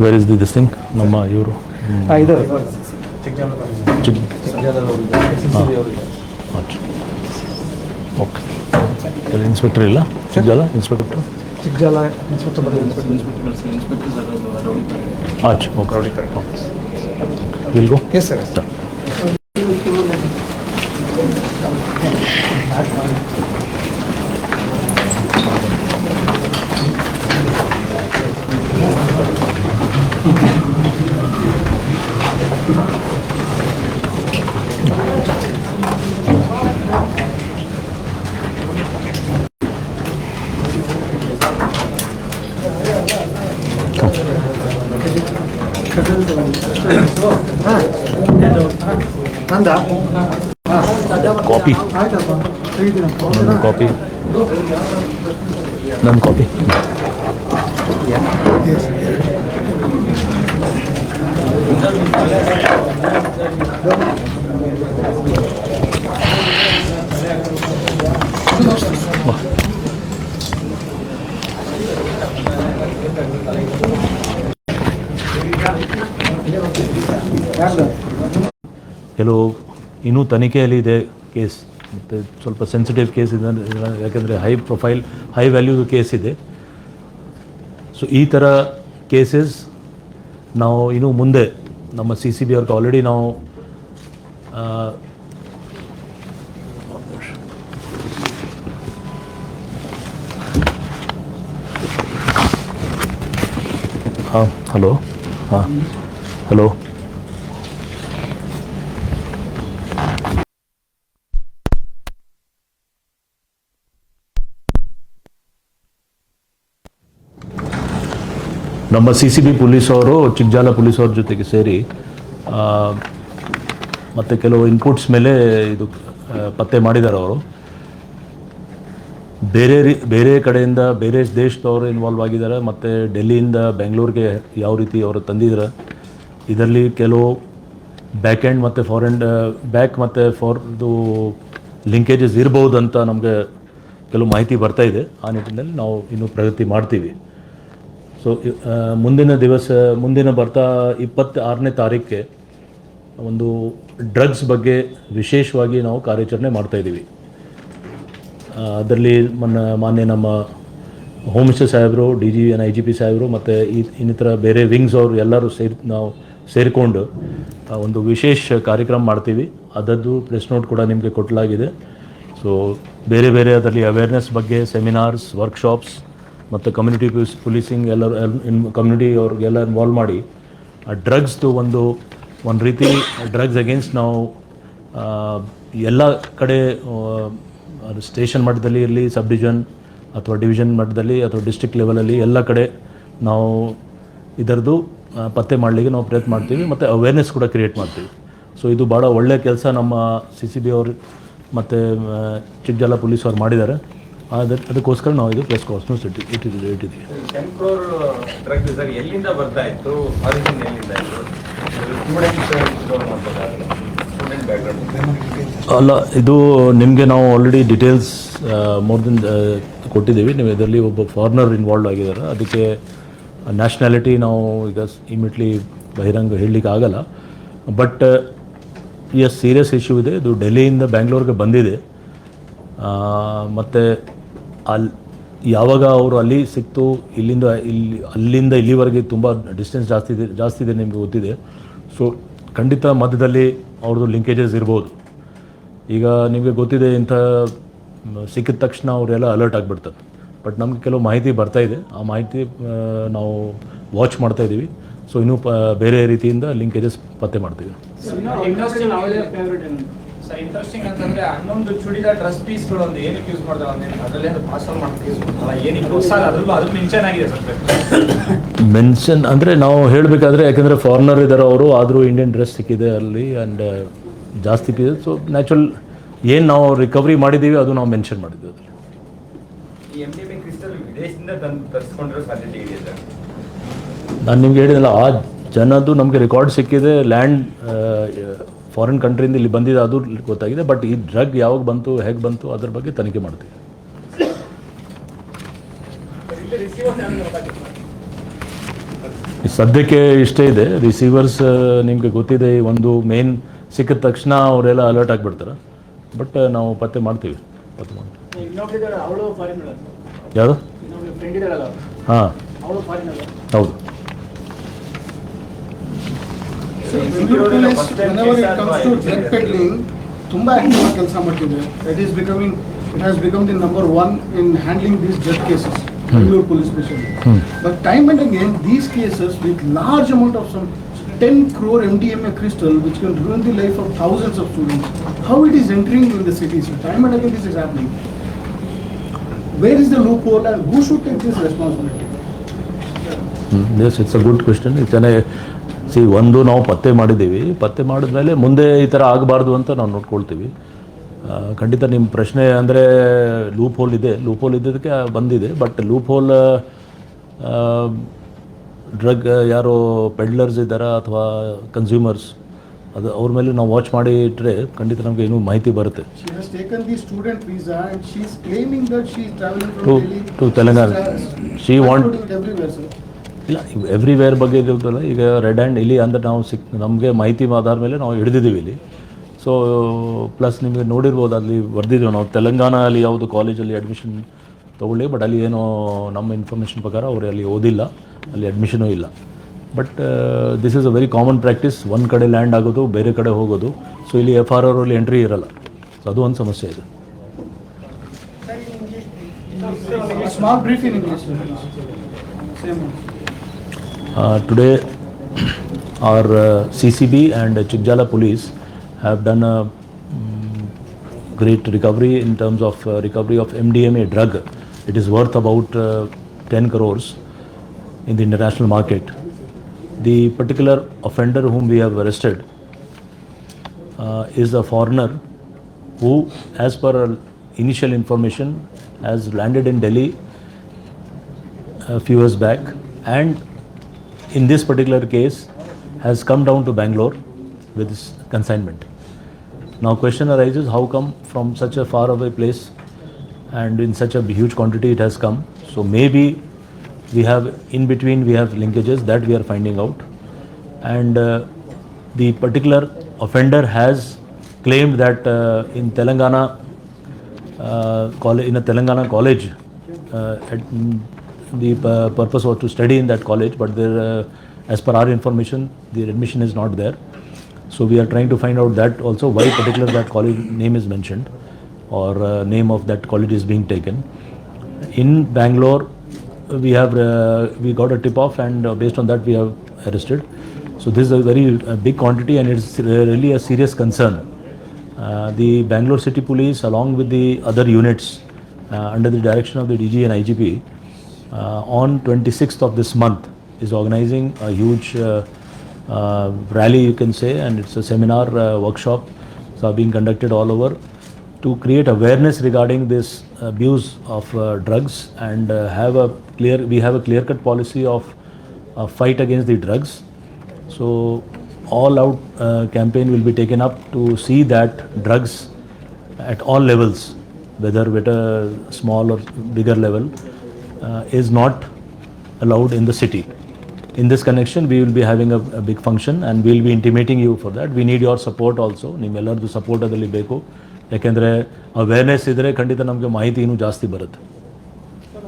Where is the this thing ನಮ್ಮ ಇವರು ಇದು. ಓಕೆ ಇನ್ಸ್ಪೆಕ್ಟರ್ ಇಲ್ಲ? ಸಿಗ್ಗಲ್ಲ inspector Chikkajala inspector ಆಚ್ okay will go yes sir copy ಆಯ್ತಪ್ಪ ತೆಗಿತೀನಿ ನನ್ನ ಕಾಪಿ ನನ್ನ ಕಾಪಿ ಯಾರ್ದು ಕೆಲವು ಇನ್ನೂ ತನಿಖೆಯಲ್ಲಿ ಇದೆ ಕೇಸ್, ಮತ್ತು ಸ್ವಲ್ಪ ಸೆನ್ಸಿಟಿವ್ ಕೇಸ್ ಇದೆ ಯಾಕೆಂದರೆ ಹೈ ಪ್ರೊಫೈಲ್ ಹೈ ವ್ಯಾಲ್ಯೂದು ಕೇಸ್ ಇದೆ. ಸೊ ಈ ಥರ ಕೇಸಸ್ ನಾವು ಇನ್ನೂ ಮುಂದೆ, ನಮ್ಮ ಸಿ ಸಿ ಬಿ ಅವ್ರಿಗೆ ಆಲ್ರೆಡಿ ನಾವು ಹಾಂ, ಹಲೋ ಹಾಂ, ಹಲೋ. ನಮ್ಮ ಸಿ ಸಿ ಬಿ ಪೊಲೀಸ್ ಅವರು ಚಿಕ್ಕಜಾಲ ಪೊಲೀಸ್ ಅವ್ರ ಜೊತೆಗೆ ಸೇರಿ ಮತ್ತು ಮತ್ತೆ ಕೆಲವು ಇನ್ಪುಟ್ಸ್ ಮೇಲೆ ಇದು ಪತ್ತೆ ಮಾಡಿದ್ದಾರೆ ಅವರು. ಬೇರೆ ರೀ, ಬೇರೆ ಕಡೆಯಿಂದ, ಬೇರೆ ದೇಶದವರು ಇನ್ವಾಲ್ವ್ ಆಗಿದ್ದಾರೆ, ಮತ್ತು ಡೆಲ್ಲಿಯಿಂದ ಬೆಂಗಳೂರಿಗೆ ಯಾವ ರೀತಿ ಅವರು ತಂದಿದ್ದಾರೆ. ಇದರಲ್ಲಿ ಕೆಲವು ಬ್ಯಾಕ್ ಆ್ಯಂಡ್ ಮತ್ತು ಫಾರೆನ್ ಬ್ಯಾಕ್ ಮತ್ತು ಫಾರ್ದು ಲಿಂಕೇಜಸ್ ಇರ್ಬೋದು ಅಂತ ನಮಗೆ ಕೆಲವು ಮಾಹಿತಿ ಬರ್ತಾ ಇದೆ. ಆ ನಿಟ್ಟಿನಲ್ಲಿ ನಾವು ಇನ್ನೂ ಪ್ರಗತಿ ಮಾಡ್ತೀವಿ. ಸೊ ಮುಂದಿನ ದಿವಸ, ಮುಂದಿನ ಬರ್ತಾ ಇಪ್ಪತ್ತಾರನೇ ತಾರೀಕಿಗೆ ಒಂದು ಡ್ರಗ್ಸ್ ಬಗ್ಗೆ ವಿಶೇಷವಾಗಿ ನಾವು ಕಾರ್ಯಾಚರಣೆ ಮಾಡ್ತಾಯಿದ್ದೀವಿ ಅದರಲ್ಲಿ ಮೊನ್ನ, ಮಾನ್ಯ ನಮ್ಮ ಹೋಮ್ ಮಿನಿಸ್ಟರ್ ಸಾಹೇಬರು D G and I G P ಸಾಹೇಬರು, ಮತ್ತು ಈ, ಇನ್ನಿತರ ಬೇರೆ ವಿಂಗ್ಸ್ ಅವರು ಎಲ್ಲರೂ ಸೇರಿ, ನಾವು ಸೇರಿಕೊಂಡು ಒಂದು ವಿಶೇಷ ಕಾರ್ಯಕ್ರಮ ಮಾಡ್ತೀವಿ. ಅದದ್ದು ಪ್ರೆಸ್ ನೋಟ್ ಕೂಡ ನಿಮಗೆ ಕೊಟ್ಟಲಾಗಿದೆ ಸೊ ಬೇರೆ ಬೇರೆ ಅದರಲ್ಲಿ ಅವೇರ್ನೆಸ್ ಬಗ್ಗೆ ಸೆಮಿನಾರ್ಸ್ ವರ್ಕ್ಶಾಪ್ಸ್ ಮತ್ತು ಕಮ್ಯುನಿಟಿ ಪೊಲೀಸಿಂಗ್ ಎಲ್ಲರೂ ಕಮ್ಯುನಿಟಿ ಅವ್ರಿಗೆಲ್ಲ ಇನ್ವಾಲ್ವ್ ಮಾಡಿ, ಆ ಡ್ರಗ್ಸ್ದು ಒಂದು ಒಂದು ರೀತಿ ಡ್ರಗ್ಸ್ ಅಗೇನ್ಸ್ಟ್ ನಾವು ಎಲ್ಲ ಕಡೆ ಸ್ಟೇಷನ್ ಮಟ್ಟದಲ್ಲಿ ಇರಲಿ ಸಬ್ ಡಿವಿಷನ್ ಅಥವಾ ಡಿವಿಷನ್ ಮಟ್ಟದಲ್ಲಿ ಅಥವಾ ಡಿಸ್ಟ್ರಿಕ್ಟ್ ಲೆವೆಲಲ್ಲಿ ಎಲ್ಲ ಕಡೆ ನಾವು ಇದರದ್ದು ಪತ್ತೆ ಮಾಡಲಿಕ್ಕೆ ನಾವು ಪ್ರಯತ್ನ ಮಾಡ್ತೀವಿ ಮತ್ತು ಅವೇರ್ನೆಸ್ ಕೂಡ ಕ್ರಿಯೇಟ್ ಮಾಡ್ತೀವಿ. ಸೊ ಇದು ಭಾಳ ಒಳ್ಳೆಯ ಕೆಲಸ ನಮ್ಮ ಸಿ ಸಿ ಬಿ ಅವರು ಮತ್ತು ಚಿಕ್ಕಜಾಲ ಪೊಲೀಸ್ ಅವ್ರು ಮಾಡಿದ್ದಾರೆ. ಅದ ಅದಕ್ಕೋಸ್ಕರ ನಾವು ಇದು ಪ್ರೆಸ್ ಕಾನ್ಫರೆನ್ಸ್ ಇಟ್ಟು ಇಟ್ಟಿದ್ದೀವಿ ಇಟ್ಟಿದ್ದೀವಿ. ಟೆಂಪ್ರೋರ್ ಡ್ರಗ್ ಸರ್ ಎಲ್ಲಿಂದ ಬರ್ತಾ ಇತ್ತು? ಆರಿಜಿನ್ ಎಲ್ಲಿಂದ ಅಲ್ಲ ಇದು ನಿಮಗೆ ನಾವು ಆಲ್ರೆಡಿ ಡೀಟೇಲ್ಸ್ ಮೋರ್ ದೆನ್ ಕೊಟ್ಟಿದ್ದೀವಿ. ನೀವು ಇದರಲ್ಲಿ ಒಬ್ಬ ಫಾರಿನರ್ ಇನ್ವಾಲ್ವ್ ಆಗಿದ್ದಾರೆ. ಅದಕ್ಕೆ ನ್ಯಾಷನಾಲಿಟಿ ನಾವು ಈಗ ಇಮಿಡಿಯೇಟ್ಲಿ ಬಹಿರಂಗ ಹೇಳಲಿಕ್ಕೆ ಆಗಲ್ಲ ಬಟ್ ಎಸ್ ಸೀರಿಯಸ್ ಇಶ್ಯೂ ಇದೆ. ಇದು ಡೆಲ್ಲಿಯಿಂದ ಬ್ಯಾಂಗ್ಳೂರ್ಗೆ ಬಂದಿದೆ. ಮತ್ತು ಅಲ್ಲಿ ಯಾವಾಗ ಅವರು ಅಲ್ಲಿ ಸಿಕ್ತು, ಇಲ್ಲಿಂದ ಇಲ್ಲಿ, ಅಲ್ಲಿಂದ ಇಲ್ಲಿವರೆಗೆ ತುಂಬ ಡಿಸ್ಟೆನ್ಸ್ ಜಾಸ್ತಿ ಇದೆ ಜಾಸ್ತಿ ಇದೆ ನಿಮಗೆ ಗೊತ್ತಿದೆ. ಸೊ ಖಂಡಿತ ಮಧ್ಯದಲ್ಲಿ ಅವ್ರದ್ದು ಲಿಂಕೇಜಸ್ ಇರ್ಬೋದು. ಈಗ ನಿಮಗೆ ಗೊತ್ತಿದೆ ಇಂಥ ಸಿಕ್ಕಿದ ತಕ್ಷಣ ಅವರೆಲ್ಲ ಅಲರ್ಟ್ ಆಗಿಬಿಡ್ತಾರೆ. ಬಟ್ ನಮಗೆ ಕೆಲವು ಮಾಹಿತಿ ಬರ್ತಾ ಇದೆ. ಆ ಮಾಹಿತಿ ನಾವು ವಾಚ್ ಮಾಡ್ತಾ ಇದ್ದೀವಿ. ಸೊ ಇನ್ನೂ ಬೇರೆ ರೀತಿಯಿಂದ ಲಿಂಕೇಜಸ್ ಪತ್ತೆ ಮಾಡ್ತೀವಿ. ಸರ್ ಇಂಟ್ರೆಸ್ಟಿಂಗ್ ಅಂತಂದ್ರೆ ಹನ್ನೊಂದು ಚೂಡಿದಾರ್ ಡ್ರೆಸ್ ಪೀಸ್ಗಳು ಒಂದು ಏನಕ್ಕೆ ಯೂಸ್ ಮಾಡ್ತಾರೆ ಅಂದ್ರೆ ಅದರಲ್ಲಿ ಅದು ಪಾರ್ಸಲ್ ಮಾಡ್ತಾರೆ ಯೂಸ್ ಮಾಡ್ತಾರಲ್ಲ ಏನಕ್ಕೆ? ಹೊಸ ಅದ್ರಲ್ಲೂ ಅದು ಮೆನ್ಷನ್ ಆಗಿದೆ ಸರ್. ಮೆನ್ಷನ್ ಅಂದರೆ ನಾವು ಹೇಳಬೇಕಾದ್ರೆ ಯಾಕಂದರೆ ಫಾರಿನರ್ ಇದ್ದಾರೆ ಅವರು ಆದರೂ ಇಂಡಿಯನ್ ಡ್ರೆಸ್ ಸಿಕ್ಕಿದೆ ಅಲ್ಲಿ ಆ್ಯಂಡ್ ಜಾಸ್ತಿ ಪೀಸ್ ಸೊ ನ್ಯಾಚುರಲ್ ಏನು ನಾವು ರಿಕವರಿ ಮಾಡಿದ್ದೀವಿ ಅದು ನಾವು ಮೆನ್ಷನ್ ಮಾಡಿದ್ದೀವಿ ಅದರಲ್ಲಿ. ನಾನು ನಿಮ್ಗೆ ಹೇಳಿದಲ್ಲ ಆ ಜನದ್ದು ನಮಗೆ ರೆಕಾರ್ಡ್ ಸಿಕ್ಕಿದೆ ಲ್ಯಾಂಡ್ ಫಾರಿನ್ ಕಂಟ್ರಿಯಿಂದ ಇಲ್ಲಿ ಬಂದಿದೆ ಅದು ಗೊತ್ತಾಗಿದೆ ಬಟ್ ಈ ಡ್ರಗ್ ಯಾವಾಗ ಬಂತು ಹೇಗೆ ಬಂತು ಅದ್ರ ಬಗ್ಗೆ ತನಿಖೆ ಮಾಡ್ತೀವಿ. ಸದ್ಯಕ್ಕೆ ಇಷ್ಟೇ ಇದೆ. ರಿಸೀವರ್ಸ್ ನಿಮಗೆ ಗೊತ್ತಿದೆ ಒಂದು ಮೇನ್ ಸಿಕ್ಕಿದ ತಕ್ಷಣ ಅವರೆಲ್ಲ ಅಲರ್ಟ್ ಆಗಿಬಿಡ್ತಾರೆ. ಬಟ್ ನಾವು ಪತ್ತೆ ಮಾಡ್ತೀವಿ. ಪತ್ತೆ ಮಾಡ್ತೀವಿ. ಯಾವುದು ಹಾಂ. ಹೌದು. ತುಂಬಾ ಆಕ್ಟಿವ್ ಆಗಿ ಕೆಲಸ ಮಾಡ್ತಿದೆ it is becoming it has become the number one in handling these drug cases Bengaluru police specially Hmm. But time and again these cases with large amount of some 10 crore MDMA crystal which can ruin the life of thousands of students. How it is entering in the cities? Time and again this is happening. Where is the loophole and who should take this responsibility? Yes it's a good question ಚೆನ್ನಾಗಿ C ಒಂದು ನಾವು ಪತ್ತೆ ಮಾಡಿದ್ದೀವಿ. ಪತ್ತೆ ಮಾಡಿದ ಮೇಲೆ ಮುಂದೆ ಈ ಥರ ಆಗಬಾರ್ದು ಅಂತ ನಾವು ನೋಡ್ಕೊಳ್ತೀವಿ. ಖಂಡಿತ ನಿಮ್ಮ ಪ್ರಶ್ನೆ ಅಂದರೆ ಲೂಪ್ ಹೋಲ್ ಇದೆ. ಲೂಪ್ ಹೋಲ್ ಇದ್ದದಕ್ಕೆ ಬಂದಿದೆ. ಬಟ್ ಲೂಪ್ ಹೋಲ್ ಡ್ರಗ್ ಯಾರೋ ಪೆಡ್ಲರ್ಸ್ ಇದ್ದಾರಾ ಅಥವಾ ಕನ್ಸ್ಯೂಮರ್ಸ್ ಅದು ಅವ್ರ ಮೇಲೆ ನಾವು ವಾಚ್ ಮಾಡಿ ಇಟ್ಟರೆ ಖಂಡಿತ ನಮಗೆ ಇನ್ನೂ ಮಾಹಿತಿ ಬರುತ್ತೆ. ಟು has taken ವಾಂಟ್ ಇಲ್ಲ ಎವ್ರಿವೇರ್ ಬಗ್ಗೆ ಇರುತ್ತಲ್ಲ ಈಗ ರೆಡ್ ಆ್ಯಂಡ್ ಇಲ್ಲಿ ಅಂದರೆ ನಾವು ಸಿಕ್, ನಮಗೆ ಮಾಹಿತಿ ಆಧಾರ ಮೇಲೆ ನಾವು ಹಿಡಿದಿದ್ದೀವಿ ಇಲ್ಲಿ. ಸೊ ಪ್ಲಸ್ ನಿಮಗೆ ನೋಡಿರ್ಬೋದು, ಅಲ್ಲಿ ಬರ್ದಿದ್ದೀವಿ ನಾವು. ತೆಲಂಗಾಣ ಅಲ್ಲಿ ಯಾವುದು ಕಾಲೇಜಲ್ಲಿ ಅಡ್ಮಿಷನ್ ತೊಗೊಳ್ಳಿ ಬಟ್ ಅಲ್ಲಿ ಏನೋ ನಮ್ಮ ಇನ್ಫಾರ್ಮೇಷನ್ ಪ್ರಕಾರ ಅವರು ಅಲ್ಲಿ ಓದಿಲ್ಲ, ಅಲ್ಲಿ ಅಡ್ಮಿಷನೂ ಇಲ್ಲ. But this is a very common practice ಒಂದು ಕಡೆ ಲ್ಯಾಂಡ್ ಆಗೋದು, ಬೇರೆ ಕಡೆ ಹೋಗೋದು. ಸೊ ಇಲ್ಲಿ ಎಫ್ ಆರ್ ಅಲ್ಲಿ ಎಂಟ್ರಿ ಇರಲ್ಲ. ಸೊ ಅದು ಒಂದು ಸಮಸ್ಯೆ ಇದೆ. Small brief in English. Today, our uh, CCB and Chikjala police have done a mm, great recovery in terms of uh, recovery of MDMA drug. It is worth about uh, 10 crores in the international market. The particular offender whom we have arrested uh, is a foreigner who, as per initial information, has landed in Delhi a few years back and in this particular case has come down to Bangalore with this consignment. Now question arises how come from such a far away place and in such a huge quantity it has come. So maybe we have in between we have linkages that we are finding out and uh, the particular offender has claimed that uh, in Telangana uh, in a Telangana college, uh, at, the pu- purpose was to study in that college, but there, uh, as per our information, the admission is not there. So we are trying to find out that also why particular that college name is mentioned or uh, name of that college is being taken. In Bangalore, we have uh, we got a tip off and uh, based on that we have arrested. So this is a very uh, big quantity and it's really a serious concern. Uh, the Bangalore City Police, along with the other units uh, under the direction of the DG and IGP, uh, on 26th of this month is organizing a huge uh, uh, rally, you can say, and it's a seminar uh, workshop so are being conducted all over to create awareness regarding this abuse of uh, drugs and uh, have a clear we have a clear cut policy of uh, fight against the drugs. So all out uh, campaign will be taken up to see that drugs at all levels whether at a small or bigger level uh, is not allowed in the city in this connection we will be having a, a big function and we will be intimating you for that we need your support also ನಿಮ್ಮೆಲ್ಲರದ್ದು support ಅದರಲ್ಲಿ ಬೇಕು ಯಾಕೆಂದರೆ awareness ಇದ್ದರೆ ಖಂಡಿತ ನಮಗೆ ಮಾಹಿತಿ ಇನ್ನೂ ಜಾಸ್ತಿ ಬರುತ್ತೆ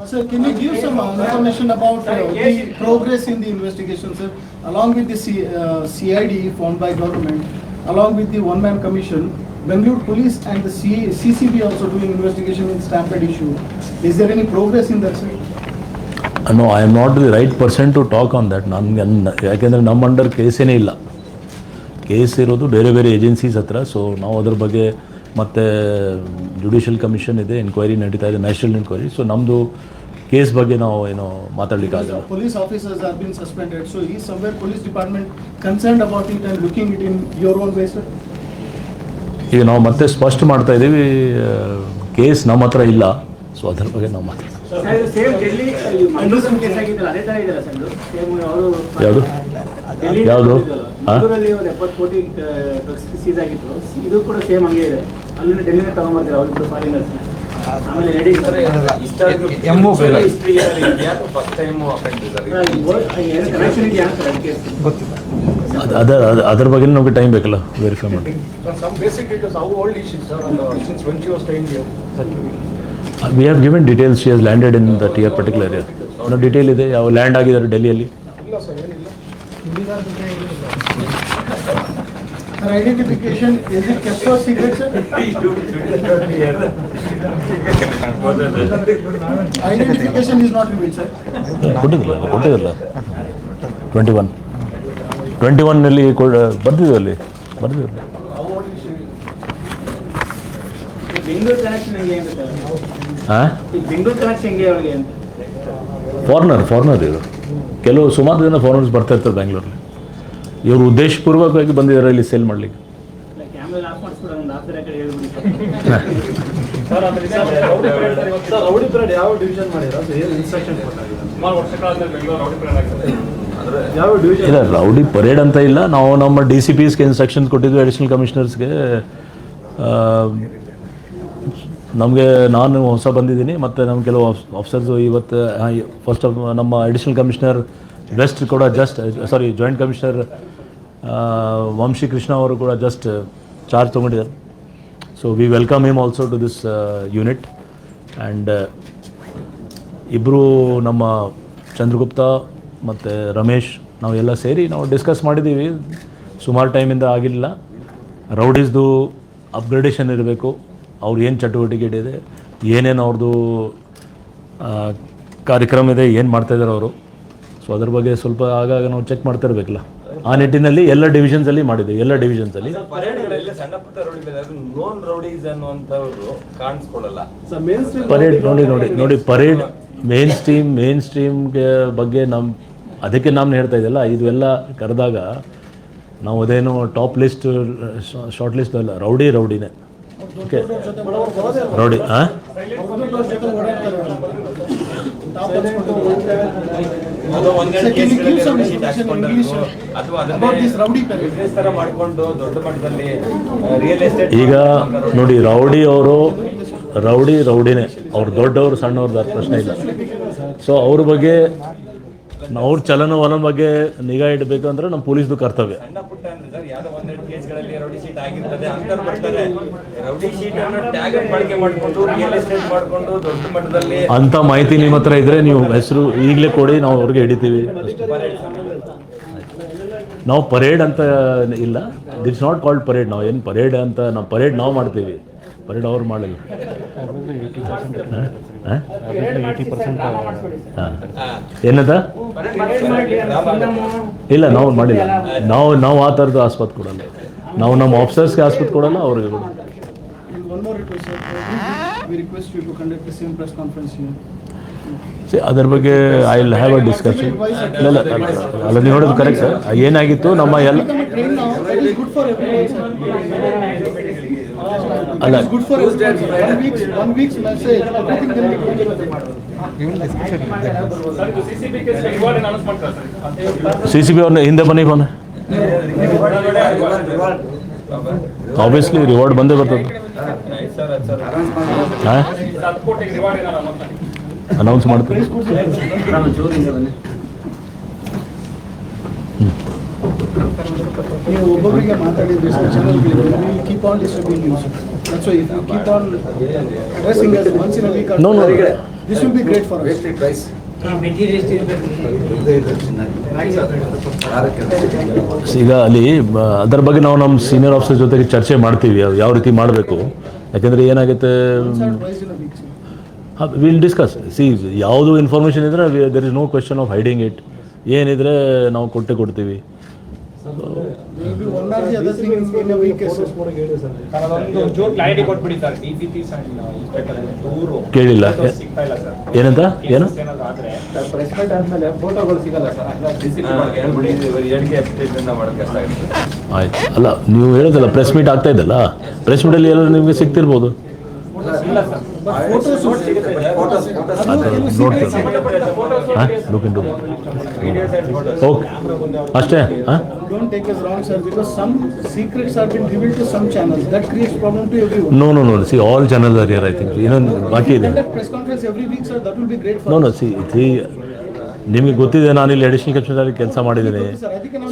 Sir, can you give some uh, information about uh, the progress in the investigation, sir? Along with the C- uh, CID formed by government, along with the one-man commission, Bangalore police and the CCB also doing investigation in stampede issue. Is there any progress in that no I am not the right person to talk on that ನನಗೆ ಯಾಕೆಂದರೆ ನಮ್ಮ under ಕೇಸೇನೇ ಇಲ್ಲ. Case ಇರೋದು ಬೇರೆ ಬೇರೆ agencies ಹತ್ರ. So ನಾವು ಅದ್ರ ಬಗ್ಗೆ ಮತ್ತೆ ಜುಡಿಷಿಯಲ್ ಕಮಿಷನ್ ಇದೆ ಎನ್ಕ್ವೈರಿ ನಡೀತಾ ಇದೆ ನ್ಯಾಷನಲ್ ಎನ್ಕ್ವೈರಿ ಸೊ ನಮ್ದು ಕೇಸ್ ಬಗ್ಗೆ ನಾವು ಏನು ಮಾತಾಡಲಿಕ್ಕಾಗಲ್ಲ police officers are been suspended so ಈ somewhere police department concern about it and looking it in your own way ಈಗ ನಾವು ಮತ್ತೆ ಸ್ಪಷ್ಟ ಮಾಡ್ತಾ ಇದ್ದೀವಿ ಕೇಸ್ ನಮ್ಮ ಹತ್ರ ಇಲ್ಲ. ಸೊ ಅದ್ರ ಬಗ್ಗೆ ನಾವು ಮಾತಾಡ್ತೀವಿ ಸೇಮ್ ಡೆಲ್ಲಿ ಮಂಗಳೂರಲ್ಲಿ ಕೇಸ್ ಆಗಿದ್ದಲ್ಲ ಅದೇ ತರ ಇದೆಯಲ್ಲ ಸರ್ ಸೇಮ್ ಅವರು ಯಾವುದು? ಯಾವುದು? ಹಾಂ ಅದು ಅದ ಅದರ ಬಗ್ಗೆ ನಮಗೆ ಟೈಮ್ ಬೇಕಲ್ಲ ವೆರಿಫೈ ಮಾಡಿ. We have given details she has landed in that year particular year ಅವನ ಡೀಟೇಲ್ ಇದೆ ಯಾವ ಲ್ಯಾಂಡ್ ಆಗಿದ್ದಾರೆ ಡೆಲ್ಲಿಯಲ್ಲಿ? ಕೊಟ್ಟಿದ್ದಲ್ಲ ಕೊಟ್ಟಿದ್ದಲ್ಲ ಟ್ವೆಂಟಿ ಒನ್ ಟ್ವೆಂಟಿ ಒನ್ನಲ್ಲಿ ಬರ್ದಿದ್ವಿ ಅಲ್ಲಿ ಬರ್ದಿದೆ ಫಾರ್ನರ್ ಇವರು ಫಾರಿನರ್ ಫಾರಿನರ್ ಇದು ಕೆಲವು ಸುಮಾರು ಜನ ಫಾರ್ನರ್ಸ್ ಬರ್ತಾ ಇರ್ತಾರೆ ಬೆಂಗಳೂರಲ್ಲಿ ಇವರು ಉದ್ದೇಶಪೂರ್ವಕವಾಗಿ ಬಂದಿದ್ದಾರೆ ಇಲ್ಲಿ ಸೇಲ್ ಮಾಡಲಿಕ್ಕೆ. ಯಾವ ಡಿವಿಷನ್ ಇಲ್ಲ ರೌಡಿ ಪರೇಡ್ ಅಂತ ಇಲ್ಲ. ನಾವು ನಮ್ಮ ಡಿ ಸಿ ಪಿಸ್ಗೆ ಇನ್ಸ್ಟ್ರಕ್ಷನ್ಸ್ ಕೊಟ್ಟಿದ್ವಿ ಅಡಿಷನಲ್ ಕಮಿಷನರ್ಸ್ಗೆ ನಮಗೆ ನಾನು ಹೊಸ ಬಂದಿದ್ದೀನಿ ಮತ್ತು ನಮ್ಮ ಕೆಲವು ಆಫೀಸರ್ಸು ಇವತ್ತು ಫಸ್ಟ್ ಆಫ್ ನಮ್ಮ ಅಡಿಷನಲ್ ಕಮಿಷನರ್ ವೆಸ್ಟ್ ಕೂಡ just sorry joint commissioner Vamshi Krishna ಅವರು ಕೂಡ just charge ತೊಗೊಂಡಿದ್ದಾರೆ. So we welcome him also to this unit and ಇಬ್ಬರು ನಮ್ಮ ಚಂದ್ರಗುಪ್ತ ಮತ್ತು ರಮೇಶ್ ನಾವು ಎಲ್ಲ ಸೇರಿ ನಾವು ಡಿಸ್ಕಸ್ ಮಾಡಿದ್ದೀವಿ ಸುಮಾರು ಟೈಮಿಂದ ಆಗಿಲ್ಲ. ರೌಡೀಸ್ದು ಅಪ್ಗ್ರೇಡೇಷನ್ ಇರಬೇಕು. ಅವ್ರು ಏನು ಚಟುವಟಿಕೆ ಇದೆ ಏನೇನು ಅವ್ರದ್ದು ಕಾರ್ಯಕ್ರಮ ಇದೆ ಏನು ಮಾಡ್ತಾಯಿದ್ದಾರೆ ಅವರು. ಸೊ ಅದ್ರ ಬಗ್ಗೆ ಸ್ವಲ್ಪ ಆಗಾಗ ನಾವು ಚೆಕ್ ಮಾಡ್ತಾ ಇರಬೇಕಲ್ಲ ಆ ನಿಟ್ಟಿನಲ್ಲಿ ಎಲ್ಲ ಡಿವಿಷನ್ಸಲ್ಲಿ ಮಾಡಿದ್ದೀವಿ ಎಲ್ಲ ಡಿವಿಷನ್ಸಲ್ಲಿ ಪರೇಡ್ ನೋಡಿ ನೋಡಿ ನೋಡಿ ಪರೇಡ್ ಮೇನ್ ಸ್ಟ್ರೀಮ್ ಮೇನ್ ಸ್ಟ್ರೀಮ್ಗೆ ಬಗ್ಗೆ ನಮ್ಮ ಅದಕ್ಕೆ ನಾನು ಹೇಳ್ತಾ ಇದ್ದಲ್ಲ ಇದೆಲ್ಲ ಕರೆದಾಗ ನಾವು ಅದೇನು ಟಾಪ್ ಲಿಸ್ಟ್, ಶಾರ್ಟ್ ಲಿಸ್ಟ್ ಅಲ್ಲ, ರೌಡಿ ರೌಡಿನೇ. ಓಕೆ. ರೌಡಿ ಹಾಂ ಈಗ ನೋಡಿ, ರೌಡಿ ಅವರು ರೌಡಿ ರೌಡಿನೇ. ಅವ್ರು ದೊಡ್ಡವರು ಸಣ್ಣವ್ರದ್ದು ಪ್ರಶ್ನೆ ಇಲ್ಲ. ಸೊ ಅವ್ರ ಬಗ್ಗೆ ಅವ್ರ ಚಲನವಲನ ಬಗ್ಗೆ ನಿಗಾ ಇಡಬೇಕು ಅಂದ್ರೆ ನಮ್ಮ ಪೊಲೀಸ್ದು ಕರ್ತವ್ಯ. ಅಂತ ಮಾಹಿತಿ ನಿಮ್ಮ ಹತ್ರ ಇದ್ರೆ ನೀವು ಹೆಸರು ಈಗಲೇ ಕೊಡಿ ನಾವು ಅವ್ರಿಗೆ ಹಿಡಿತೀವಿ. ನಾವು ಪರೇಡ್ ಅಂತ ಇಲ್ಲ ದಿಟ್ಸ್ ನಾಟ್ ಕಾಲ್ಡ್ ಪರೇಡ್ ನಾವು ಏನು ಪರೇಡ್ ಅಂತ ನಾವು ಪರೇಡ್ ನಾವು ಮಾಡ್ತೀವಿ. ಪರೇಡ್ ಅವ್ರು ಮಾಡಲಿಲ್ಲ. ಹಾಂ? ಏನಂತ ಇಲ್ಲ, ನಾವು ಮಾಡಿಲ್ಲ. ನಾವು ನಾವು ಆ ಥರದ್ದು ಆಸ್ಪತ್ರೆ ಕೊಡಲ್ಲ. ನಾವು ನಮ್ಮ ಆಫೀಸರ್ಸ್ಗೆ ಆಸ್ಪತ್ರೆ ಕೊಡಲ್ಲ, ಅವ್ರಿಗೆ ಕೊಡಲ್ಲ. ಅದ್ರ ಬಗ್ಗೆ I will have a discussion ಇಲ್ಲ ಅಲ್ಲ ನೀವು ನೋಡೋದು ಕರೆಕ್ಟ್ ಸರ್ ಏನಾಗಿತ್ತು? ನಮ್ಮ ಎಲ್ಲ Become a train now, that is good for everyone, sir. ಅಲ್ಲ That is good for everyone, sir. One week's, one week's message, everything can be good. CCB case reward announce ಮಾಡ್ತಾರೆ sir C C B ಅವ್ರನ್ನ ಹಿಂದೆ ಬನ್ನಿ phone obviously reward ಬಂದೇ ಬರ್ತದೆ sir sir ಹಾಂ ಹತ್ತು ಕೋಟಿಗೆ ರಿವಾರ್ಡ್ ಏನಾರು ಅನೌನ್ಸ್ ಮಾಡಿ ಅನೌನ್ಸ್ ಮಾಡ್ತೀವಿ ಚೂರಿಂದ ಬನ್ನಿ ನೀವು ಒಬ್ಬೊಬ್ಬರಿಗೆ ಮಾತಾಡಿದ್ರಿ sir ಚಾನಲ್ಗಳಿಗೆ will keep on distribute No, no. This will be great for us ಈಗ ಅಲ್ಲಿ ಬ- ಅದ್ರ ಬಗ್ಗೆ ನಾವು ನಮ್ಮ ಸೀನಿಯರ್ ಆಫೀಸರ್ ಜೊತೆಗೆ ಚರ್ಚೆ ಮಾಡ್ತೀವಿ ಯಾವ- ಯಾವ ರೀತಿ ಮಾಡಬೇಕು. ಯಾಕೆಂದರೆ ಏನಾಗುತ್ತೆ ವಿಲ್ ಡಿಸ್ಕಸ್ ಸಿ ಯಾವುದು ಇನ್ಫಾರ್ಮೇಷನ್ ಇದ್ರೆ there is no question of hiding it ಏನಿದ್ರೆ ನಾವು ಕೊಟ್ಟೆ ಕೊಡ್ತೀವಿ. ದಿ ಅದರ್ ಥಿಂಗ್ ಇನ್ ಕೇಳಿಲ್ಲ. ಸಿಗ್ತಾ ಇಲ್ಲ ಸರ್. ಏನಂತ? ಏನು? ಆಯ್ತು. ಅಲ್ಲ ನೀವು ಹೇಳೋದಲ್ಲ ಪ್ರೆಸ್ ಮೀಟ್ ಆಗ್ತಾ ಇದ್ದಲ್ಲ ಪ್ರೆಸ್ ಮೀಟಲ್ಲಿ ಎಲ್ಲರೂ ನಿಮಗೆ ಸಿಗ್ತಿರ್ಬೋದು. ಓಕೆ ಅಷ್ಟೇ don't know us wrong sir because ಬಾಕಿ ಇದೆ. ನೋ ನೋ ಸಿ ನಿಮಗೆ ಗೊತ್ತಿದೆ ನಾನು ಇಲ್ಲಿ ಎಡಿಷನ್ ಕಮಿಷನರ್ ಕೆಲಸ ಮಾಡಿದ್ದೀನಿ.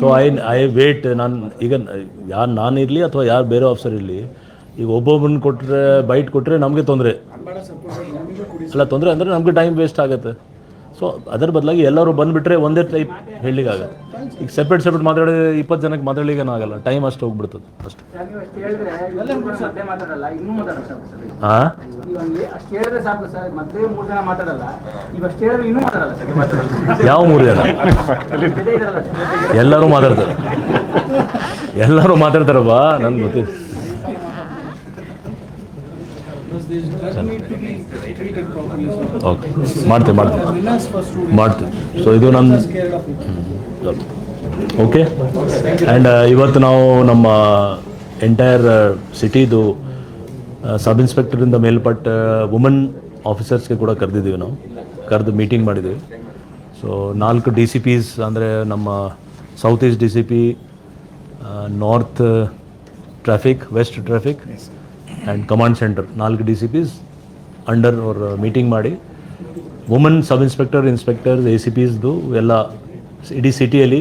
ಸೊ ಐ ಐ ವೇಟ್ ನಾನು ಈಗ ಯಾರು ನಾನು ಇರಲಿ ಅಥವಾ ಯಾರು ಬೇರೆ ಆಫೀಸರ್ ಇರಲಿ ಈಗ ಒಬ್ಬೊಬ್ಬನ ಕೊಟ್ಟರೆ ಬೈಟ್ ಕೊಟ್ಟರೆ ನಮಗೆ ತೊಂದರೆ. ಅಲ್ಲ ತೊಂದರೆ ಅಂದರೆ ನಮಗೆ ಟೈಮ್ ವೇಸ್ಟ್ ಆಗುತ್ತೆ. ಸೊ ಅದರ ಬದಲಾಗಿ ಎಲ್ಲರೂ ಬಂದುಬಿಟ್ರೆ ಒಂದೇ ಟೈಪ್ ಹೇಳಲಿಕ್ಕಾಗತ್ತೆ ಈಗ ಸೆಪ್ರೇಟ್ ಸೆಪ್ರೇಟ್ ಮಾತಾಡಿದ್ರೆ ಇಪ್ಪತ್ತು ಜನಕ್ಕೆ ಮಾತಾಡಲಿಕ್ಕೇನಾಗಲ್ಲ ಟೈಮ್ ಅಷ್ಟು ಹೋಗ್ಬಿಡ್ತದೆ ಅಷ್ಟು. ಹಾಂ ಯಾವ ಮೂರು ಜನ? ಎಲ್ಲರೂ ಮಾತಾಡ್ತಾರೆ. ಎಲ್ಲರೂ ಮಾತಾಡ್ತಾರಪ್ಪ ನನ್ಗೆ ಗೊತ್ತಿದೆ Because these drugs need to be treated properly, sir. Okay ಮಾಡ್ತೀವಿ ಮಾಡ್ತೀವಿ. ಮಾಡ್ತೀವಿ ಸೊ ಇದು ನನ್ನ. ಓಕೆ ಆ್ಯಂಡ್ ಇವತ್ತು ನಾವು ನಮ್ಮ ಎಂಟೈರ್ ಸಿಟಿದು ಸಬ್ ಇನ್ಸ್ಪೆಕ್ಟರಿಂದ ಮೇಲ್ಪಟ್ಟ ವುಮೆನ್ ಆಫೀಸರ್ಸ್ಗೆ ಕೂಡ ಕರೆದಿದ್ದೀವಿ ನಾವು. ಕರೆದು ಮೀಟಿಂಗ್ ಮಾಡಿದ್ದೀವಿ. ಸೊ ನಾಲ್ಕು ಡಿ ಸಿ ಪಿಸ್ ಅಂದರೆ ನಮ್ಮ south east D C P north traffic west traffic and command centre ನಾಲ್ಕು ಡಿ ಸಿ ಪಿಸ್ ಅಂಡರ್ ಅವ್ರ ಮೀಟಿಂಗ್ ಮಾಡಿ. Women sub inspector inspectors A C ಪಿಸ್ದು ಎಲ್ಲ ಇಡೀ ಸಿಟಿಯಲ್ಲಿ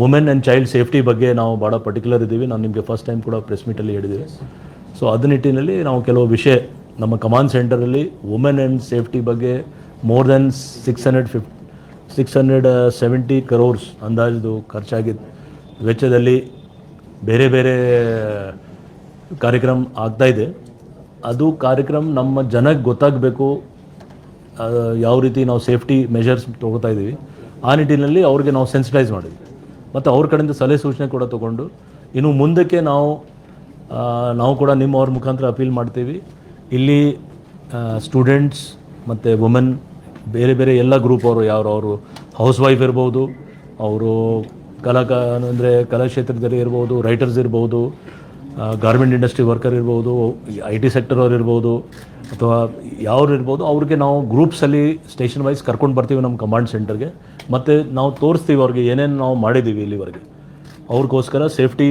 ವುಮೆನ್ ಆ್ಯಂಡ್ ಚೈಲ್ಡ್ ಸೇಫ್ಟಿ ಬಗ್ಗೆ ನಾವು ಭಾಳ ಪರ್ಟಿಕ್ಯುಲರ್ ಇದ್ದೀವಿ. ನಾನು ನಿಮಗೆ ಫಸ್ಟ್ ಟೈಮ್ ಕೂಡ ಪ್ರೆಸ್ ಮೀಟಲ್ಲಿ ಹೇಳಿದ್ದೀವಿ ಸೊ ಅದ ನಿಟ್ಟಿನಲ್ಲಿ ನಾವು ಕೆಲವು ವಿಷಯ ನಮ್ಮ ಕಮಾಂಡ್ ಸೆಂಟರಲ್ಲಿ ವುಮೆನ್ ಆ್ಯಂಡ್ ಸೇಫ್ಟಿ ಬಗ್ಗೆ more than six hundred fifty six hundred seventy crores ಅಂದಾಜು ಖರ್ಚಾಗಿದ್ದು ವೆಚ್ಚದಲ್ಲಿ ಬೇರೆ ಬೇರೆ ಕಾರ್ಯಕ್ರಮ ಆಗ್ತಾ ಇದೆ. ಅದು ಕಾರ್ಯಕ್ರಮ ನಮ್ಮ ಜನಕ್ಕೆ ಗೊತ್ತಾಗಬೇಕು ಯಾವ ರೀತಿ ನಾವು ಸೇಫ್ಟಿ ಮೆಷರ್ಸ್ ತೊಗೋತಾ ಇದ್ದೀವಿ ಆ ನಿಟ್ಟಿನಲ್ಲಿ ಅವ್ರಿಗೆ ನಾವು ಸೆನ್ಸಿಟೈಸ್ ಮಾಡಿದ್ವಿ. ಮತ್ತು ಅವ್ರ ಕಡೆಯಿಂದ ಸಲಹೆ ಸೂಚನೆ ಕೂಡ ತೊಗೊಂಡು, ಇನ್ನು ಮುಂದಕ್ಕೆ ನಾವು ನಾವು ಕೂಡ ನಿಮ್ಮ ಅವ್ರ ಮುಖಾಂತರ ಅಪೀಲ್ ಮಾಡ್ತೀವಿ. ಇಲ್ಲಿ ಸ್ಟೂಡೆಂಟ್ಸ್ ಮತ್ತು ವುಮೆನ್ ಬೇರೆ ಬೇರೆ ಎಲ್ಲ ಗ್ರೂಪ್ ಅವರು ಯಾರು ಅವರು ಹೌಸ್ ವೈಫ್ ಇರ್ಬೋದು, ಅವರು ಕಲಾಕ ಅಂದರೆ ಕಲಾಕ್ಷೇತ್ರದಲ್ಲಿ ಇರ್ಬೋದು ರೈಟರ್ಸ್ ಇರ್ಬೋದು ಗಾರ್ಮೆಂಟ್ ಇಂಡಸ್ಟ್ರಿ ವರ್ಕರ್ ಇರ್ಬೋದು ಐ ಟಿ ಸೆಕ್ಟರ್ ಅವ್ರು ಇರ್ಬೋದು, ಅಥವಾ ಯಾರು ಇರ್ಬೋದು, ಅವ್ರಿಗೆ ನಾವು ಗ್ರೂಪ್ಸಲ್ಲಿ ಸ್ಟೇಷನ್ ವೈಸ್ ಕರ್ಕೊಂಡು ಬರ್ತೀವಿ ನಮ್ಮ ಕಮಾಂಡ್ ಸೆಂಟರ್ಗೆ ಮತ್ತು ನಾವು ತೋರಿಸ್ತೀವಿ ಅವ್ರಿಗೆ ಏನೇನು ನಾವು ಮಾಡಿದ್ದೀವಿ ಇಲ್ಲಿವರೆಗೆ. ಅವ್ರಿಗೋಸ್ಕರ ಸೇಫ್ಟಿ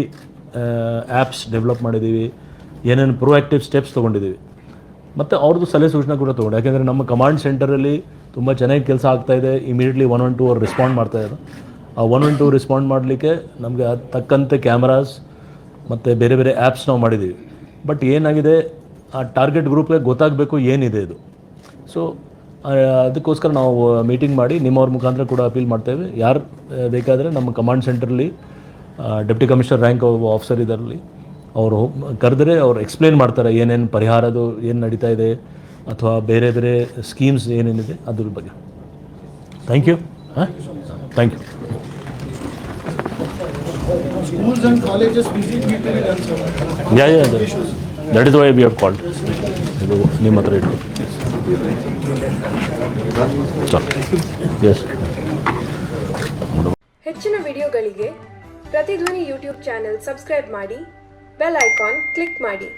ಆ್ಯಪ್ಸ್ ಡೆವಲಪ್ ಮಾಡಿದ್ದೀವಿ ಏನೇನು ಪ್ರೊಆ್ಯಕ್ಟಿವ್ ಸ್ಟೆಪ್ಸ್ ತೊಗೊಂಡಿದ್ದೀವಿ ಮತ್ತು ಅವ್ರದ್ದು ಸಲಹೆ ಸೂಚನೆ ಕೂಡ ತೊಗೊಂಡು, ಯಾಕೆಂದರೆ ನಮ್ಮ ಕಮಾಂಡ್ ಸೆಂಟರಲ್ಲಿ ತುಂಬ ಚೆನ್ನಾಗಿ ಕೆಲಸ ಆಗ್ತಾಯಿದೆ ಇಮಿಡಿಯೇಟ್ಲಿ ಒನ್ ಒನ್ ಟು ಅವ್ರು ರೆಸ್ಪಾಂಡ್ ಮಾಡ್ತಾಯಿದ್ರು ಆ ಒನ್ ಒನ್ ಟು ರೆಸ್ಪಾಂಡ್ ಮಾಡಲಿಕ್ಕೆ ನಮಗೆ ತಕ್ಕಂತೆ ಕ್ಯಾಮ್ರಾಸ್ ಮತ್ತು ಬೇರೆ ಬೇರೆ ಆ್ಯಪ್ಸ್ ನಾವು ಮಾಡಿದ್ದೀವಿ. ಬಟ್ ಏನಾಗಿದೆ? ಆ ಟಾರ್ಗೆಟ್ ಗ್ರೂಪ್ಗೆ ಗೊತ್ತಾಗಬೇಕು ಏನಿದೆ ಇದು. ಸೊ ಅದಕ್ಕೋಸ್ಕರ ನಾವು ಮೀಟಿಂಗ್ ಮಾಡಿ ನಿಮ್ಮವ್ರ ಮುಖಾಂತರ ಕೂಡ ಅಪೀಲ್ ಮಾಡ್ತೇವೆ. ಯಾರು ಬೇಕಾದರೆ ನಮ್ಮ ಕಮಾಂಡ್ ಸೆಂಟ್ರಲ್ಲಿ ಡೆಪ್ಟಿ ಕಮಿಷನರ್ ರ್ಯಾಂಕ್ ಆಫೀಸರ್ ಇದರಲ್ಲಿ ಅವರು ಕರೆದ್ರೆ ಅವ್ರು ಎಕ್ಸ್ಪ್ಲೇನ್ ಮಾಡ್ತಾರೆ ಏನೇನು ಪರಿಹಾರದು ಏನು ನಡೀತಾ ಇದೆ, ಅಥವಾ ಬೇರೆ ಬೇರೆ ಸ್ಕೀಮ್ಸ್ ಏನೇನಿದೆ ಅದ್ರ ಬಗ್ಗೆ. ಥ್ಯಾಂಕ್ ಯು ಹಾಂ thank you Schools and colleges visit need to be done, sir. Yeah yeah. That is why we have called ಇದು ನಿಮ್ಮ ಹತ್ರ ಇಟ್ಟು ಎಸ್ ಹೆಚ್ಚಿನ ವಿಡಿಯೋಗಳಿಗೆ ಪ್ರತಿಧ್ವನಿ ಯೂಟ್ಯೂಬ್ ಚಾನೆಲ್ ಸಬ್ಸ್ಕ್ರೈಬ್ ಮಾಡಿ ಬೆಲ್ ಐಕಾನ್ ಕ್ಲಿಕ್ ಮಾಡಿ